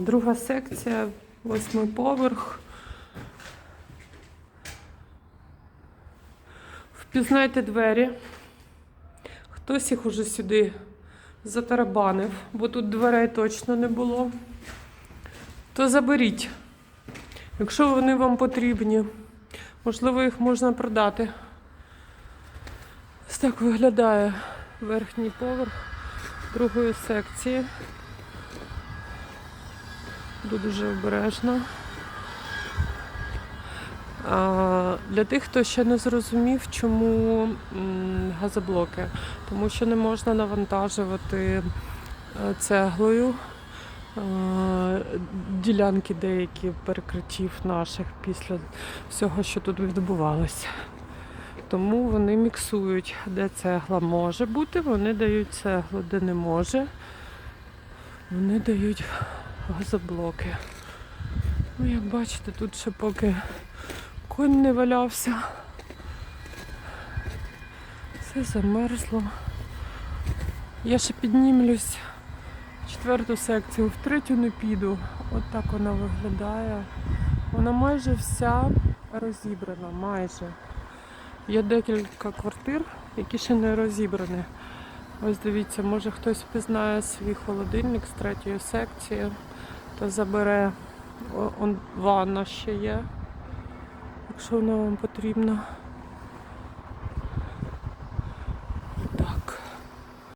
Друга секція, восьмий поверх. Впізнайте двері. Хтось їх уже сюди затарабанив, бо тут дверей точно не було. То заберіть, якщо вони вам потрібні. Можливо, їх можна продати. Ось так виглядає верхній поверх другої секції. Буду дуже обережно. А, Для тих, хто ще не зрозумів, чому газоблоки, тому що не можна навантажувати е, цеглою ділянки деякі перекриттів наших після всього, що тут відбувалося. Тому вони міксують, де цегла може бути, вони дають цеглу, де не може. Вони дають газоблоки. Ну, як бачите, тут ще поки конь не валявся. Все замерзло. Я ще піднімлюсь в четверту секцію, в третю не піду. От так вона виглядає. Вона майже вся розібрана, майже. Є декілька квартир, які ще не розібрані. Ось дивіться, може хтось впізнає свій холодильник з третьої секції та забере. Ванна ще є, якщо вона вам потрібна.